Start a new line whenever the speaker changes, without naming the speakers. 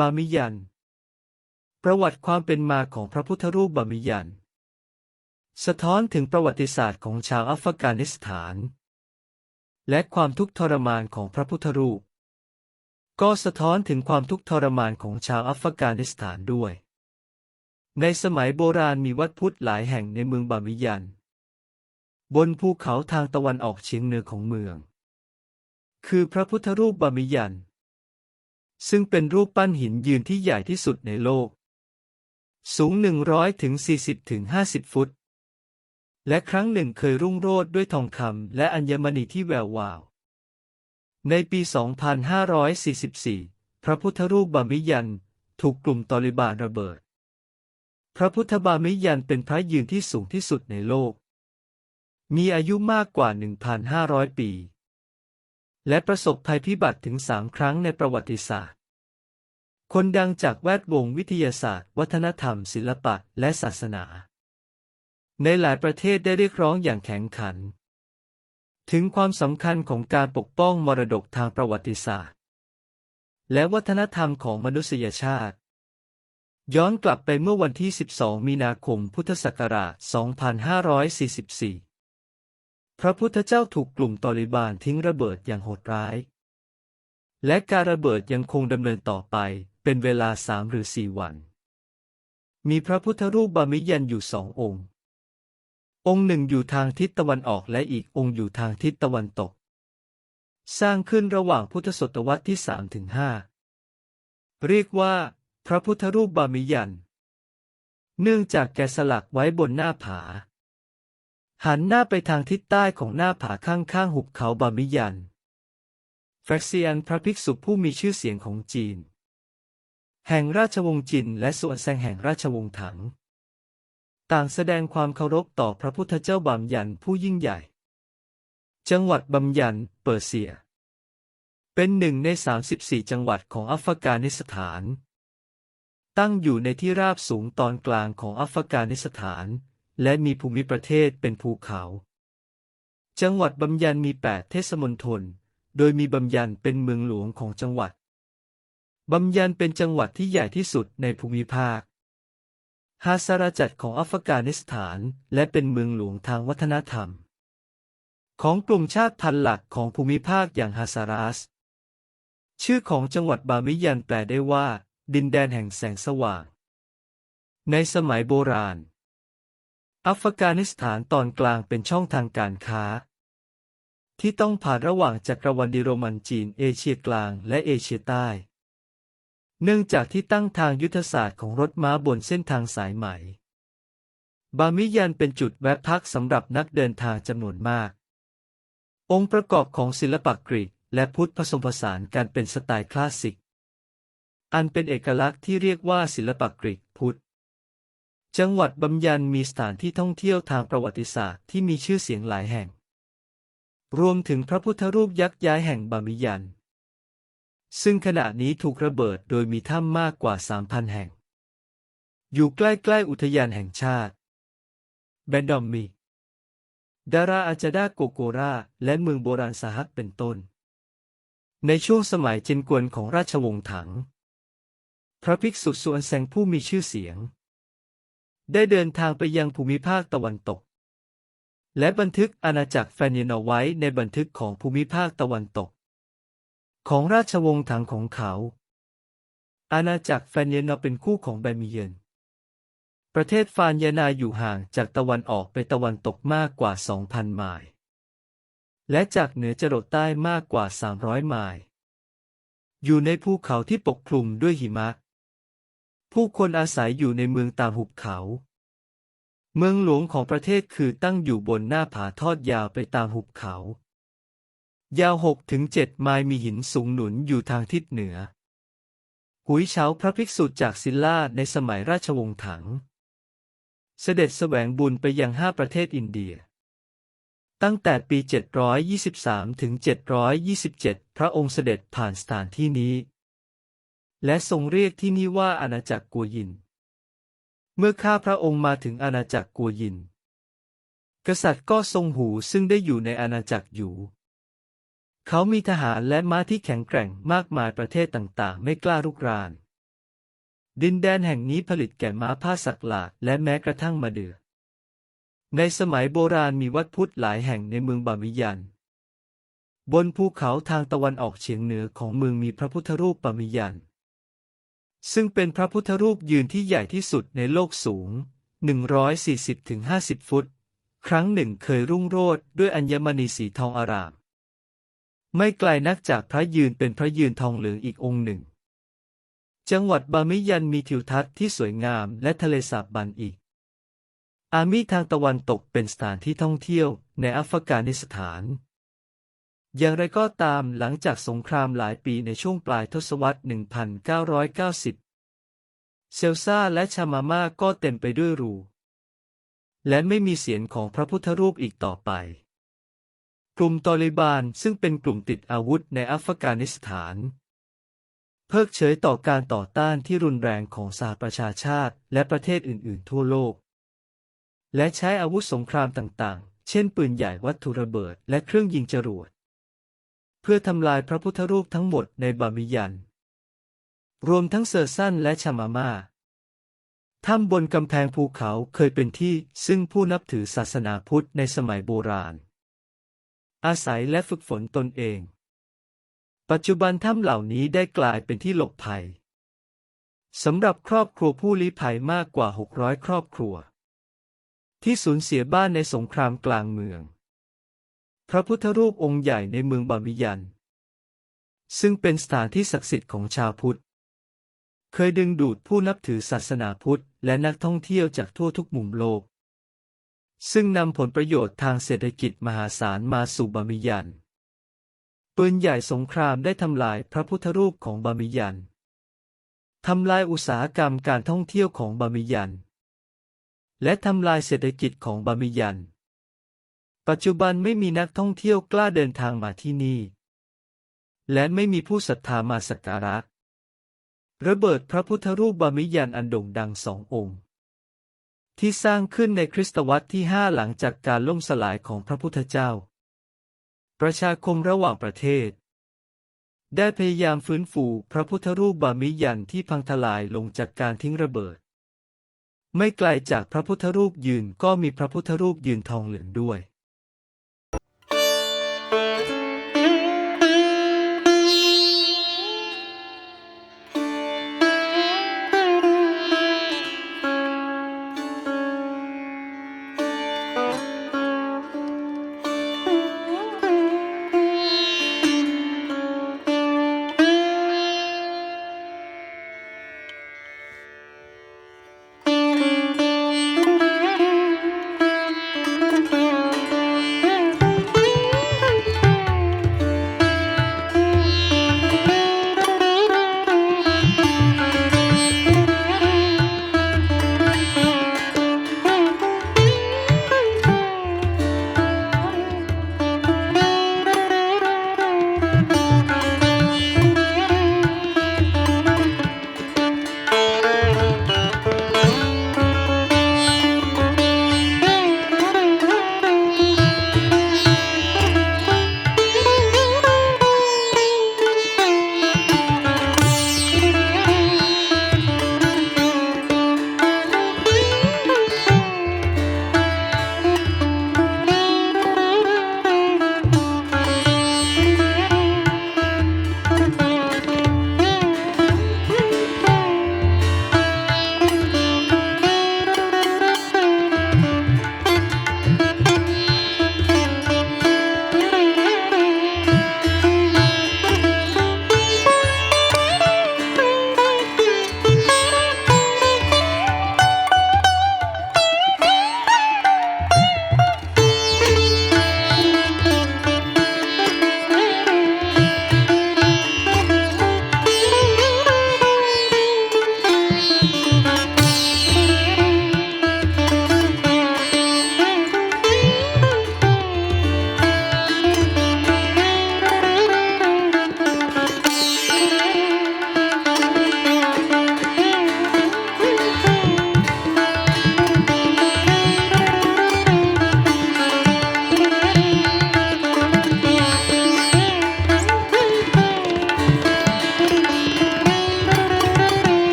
บามิยัน ประวัติความเป็นมาของพระพุทธรูปบามิยัน สะท้อนถึงประวัติศาสตร์ของชาวอัฟกานิสถาน และความทุกข์ทรมานของพระพุทธรูป ก็สะท้อนถึงความทุกข์ทรมานของชาวอัฟกานิสถานด้วย ในสมัยโบราณมีวัดพุทธหลายแห่งในเมืองบามิยัน บนภูเขาทางตะวันออกเฉียงเหนือของเมือง คือพระพุทธรูปบามิยัน ซึ่งเป็นรูปปั้นหินยืนที่ใหญ่ที่สุดในโลก สูง 100ถึง40ถึง50 ฟุต และครั้งหนึ่งเคยรุ่งโรจน์ด้วยทองคำและอัญมณีที่แวววาว ในปี 2544 พระพุทธรูปบามิยันถูกกลุ่มตอลิบานระเบิด พระพุทธบามิยันเป็นพระยืนที่สูงที่สุดในโลก มีอายุมากกว่า 1,500 ปี และประสบภัยพิบัติถึงสามครั้งในประวัติศาสตร์ คนดังจากแวดวงวิทยาศาสตร์ วัฒนธรรม ศิลปะ และศาสนา ในหลายประเทศได้เรียกร้องอย่างแข็งขัน ถึงความสำคัญของการปกป้องมรดกทางประวัติศาสตร์ และวัฒนธรรมของมนุษยชาติ ย้อนกลับไปเมื่อวันที่ 12 มีนาคม พุทธศักราช 2544 พระพุทธเจ้าถูกกลุ่มตอลิบานทิ้งระเบิดอย่างโหดร้าย และการระเบิดยังคงดำเนินต่อไป เป็นเวลาสามหรือสี่วัน มีพระพุทธรูปบามิยันอยู่สององค์ องค์หนึ่งอยู่ทางทิศตะวันออกและอีกองค์อยู่ทางทิศตะวันตก สร้างขึ้นระหว่างพุทธศตวรรษที่สามถึงห้าเรียกว่า พระพุทธรูปบามิยัน เนื่องจากแกะสลักไว้บนหน้าผา หันหน้าไปทางทิศใต้ของหน้าผาข้างๆหุบเขาบามิยัน แฟกเซียนพระภิกษุผู้มีชื่อเสียงของจีน แห่งราชวงศ์จินและส่วนแซงแห่งราชวงศ์ถัง ต่างแสดงความเคารพต่อพระพุทธเจ้าบามยันผู้ยิ่งใหญ่ จังหวัดบามยัน เปอร์เซีย เป็นหนึ่งใน 34 จังหวัดของอัฟกานิสถาน ตั้งอยู่ในที่ราบสูงตอนกลางของอัฟกานิสถาน และมีภูมิประเทศเป็นภูเขา จังหวัดบามยันมี 8 เทศมณฑล โดยมีบำยันเป็นเมืองหลวงของจังหวัดบำยันเป็นจังหวัดที่ใหญ่ที่สุดในภูมิภาค ฮาซาราจัดของอัฟกานิสถานและเป็นเมืองหลวงทางวัฒนธรรม ของกลุ่มชาติพันธุ์หลักของภูมิภาคอย่างฮาซารัส ชื่อของจังหวัดบามิยันแปลได้ว่า ดินแดนแห่งแสงสว่าง ในสมัยโบราณ อัฟกานิสถานตอนกลางเป็นช่องทางการค้า ที่ต้องผ่านระหว่างจักรวรรดิโรมันจีน เอเชียกลางและเอเชียใต้ เนื่องจากที่ตั้งทางยุทธศาสตร์ของรถม้าบนเส้นทางสายไหม บามิยันเป็นจุดแวะพักสำหรับนักเดินทางจำนวนมาก องค์ประกอบของศิลปะกรีกและพุทธผสมผสานกันเป็นสไตล์คลาสสิก อันเป็นเอกลักษณ์ที่เรียกว่าศิลปะกรีกพุทธ จังหวัดบำยันมีสถานที่ท่องเที่ยวทางประวัติศาสตร์ที่มีชื่อเสียงหลายแห่ง รวมถึงพระพุทธรูปยักษ์ย้ายแห่งบามิยัน ซึ่งขณะนี้ถูกระเบิดโดยมีถ้ำมากกว่า 3,000 แห่ง อยู่ใกล้ๆอุทยานแห่งชาติแบนดอมมี ดาราอาจาดาโกโกราและเมืองโบราณสาฮักเป็นต้น ในช่วงสมัยเจนกวนของราชวงศ์ถัง พระภิกษุสวนแสงผู้มีชื่อเสียง ได้เดินทางไปยังภูมิภาคตะวันตก และบันทึกอาณาจักรแฟนินเอาไว้ในบันทึกของภูมิภาคตะวันตก ของราชวงศ์ถังของเขา อาณาจักรแฟนินเอาเป็นคู่ของแบมิเยน ประเทศฟานยานาอยู่ห่างจากตะวันออกไปตะวันตกมากกว่า 2,000 ไมล์ และจากเหนือจรดใต้มากกว่า 300 ไมล์ อยู่ในภูเขาที่ปกคลุมด้วยหิมะ ผู้คนอาศัยอยู่ในเมืองตามหุบเขา เมืองหลวงของประเทศคือตั้งอยู่บนหน้าผาทอดยาวไปตามหุบเขา ยาว6ถึง7ไมล์มีหินสูงหนุนอยู่ทางทิศเหนือ หุยเฉาพระภิกษุจากซิลลาในสมัยราชวงศ์ถัง เสด็จแสวงบุญไปยังห้าประเทศอินเดียตั้งแต่ปี 723 ถึง 727 พระองค์เสด็จผ่านสถานที่นี้ และทรงเรียกที่นี่ว่าอาณาจักรกัวยิน เมื่อข้าพระองค์มาถึงอาณาจักรกัวยิน กษัตริย์ก็ทรงหูซึ่งได้อยู่ในอาณาจักรอยู่ เขามีทหารและม้าที่แข็งแกร่งมากมายประเทศต่างๆ ไม่กล้ารุกราน ดินแดนแห่งนี้ผลิตแก่ม้าผ้าสักหลาดและแม้กระทั่งมาเดือ ในสมัยโบราณมีวัดพุทธหลายแห่งในเมืองบามิยันบนภูเขาทางตะวันออกเฉียงเหนือของเมืองมีพระพุทธรูปบามิยัน ซึ่งเป็นพระพุทธรูปยืนที่ใหญ่ที่สุดในโลกสูง 140-50 ฟุต ครั้งหนึ่งเคยรุ่งโรจน์ด้วยอัญมณีสีทองอาราม ไม่ไกลนักจากพระยืนเป็นพระยืนทองเหลืองอีกองค์หนึ่ง จังหวัดบามิยันมีทิวทัศน์ที่สวยงามและทะเลสาบบันอีก อามีทางตะวันตกเป็นสถานที่ท่องเที่ยวในอัฟกานิสถาน อย่างไรก็ตามหลังจากสงครามหลายปีในช่วงปลายทศวรรษ 1990 เซลซาและชามาม่าก็เต็มไปด้วยรู และไม่มีเสียงของพระพุทธรูปอีกต่อไป กลุ่มตอลิบานซึ่งเป็นกลุ่มติดอาวุธในอัฟกานิสถาน เพิกเฉยต่อการต่อต้านที่รุนแรงของสหประชาชาติและประเทศอื่น ๆ ทั่วโลก และใช้อาวุธสงครามต่าง ๆ เช่นปืนใหญ่วัตถุระเบิดและเครื่องยิงจรวด เพื่อทำลายพระพุทธรูปทั้งหมดในบามิยัน รวมทั้งเซอร์ซันและชามาม่าถ้ำบนกำแพงภูเขาเคยเป็นที่ซึ่งผู้นับถือศาสนาพุทธในสมัยโบราณ อาศัยและฝึกฝนตนเอง ปัจจุบันถ้ำเหล่านี้ได้กลายเป็นที่หลบภัยสำหรับครอบครัวผู้ลี้ภัยมากกว่า 600 ครอบครัว ที่สูญเสียบ้านในสงครามกลางเมือง พระพุทธรูปองค์ใหญ่ในเมืองบามิยัน ซึ่งเป็นสถานที่ศักดิ์สิทธิ์ของชาวพุทธ เคยดึงดูดผู้นับถือศาสนาพุทธและนักท่องเที่ยวจากทั่วทุกมุมโลก ซึ่งนำผลประโยชน์ทางเศรษฐกิจมหาศาลมาสู่บามิยัน ปืนใหญ่สงครามได้ทำลายพระพุทธรูปของบามิยัน ทำลายอุตสาหกรรมการท่องเที่ยวของบามิยัน และทำลายเศรษฐกิจของบามิยัน ปัจจุบันไม่มีนักท่องเที่ยวกล้าเดินทางมาที่นี่ และไม่มีผู้ศรัทธามาสักการะ ระเบิดพระพุทธรูปบามิยันอันโด่งดังสององค์ ที่สร้างขึ้นในคริสตวรรษที่ห้าหลังจากการล่มสลายของพระพุทธเจ้า ประชาคมระหว่างประเทศ ได้พยายามฟื้นฟูพระพุทธรูปบามิยันที่พังทลายลงจากการทิ้งระเบิด ไม่ไกลจากพระพุทธรูปยืนก็มีพระพุทธรูปยืนทองเหลืองด้วย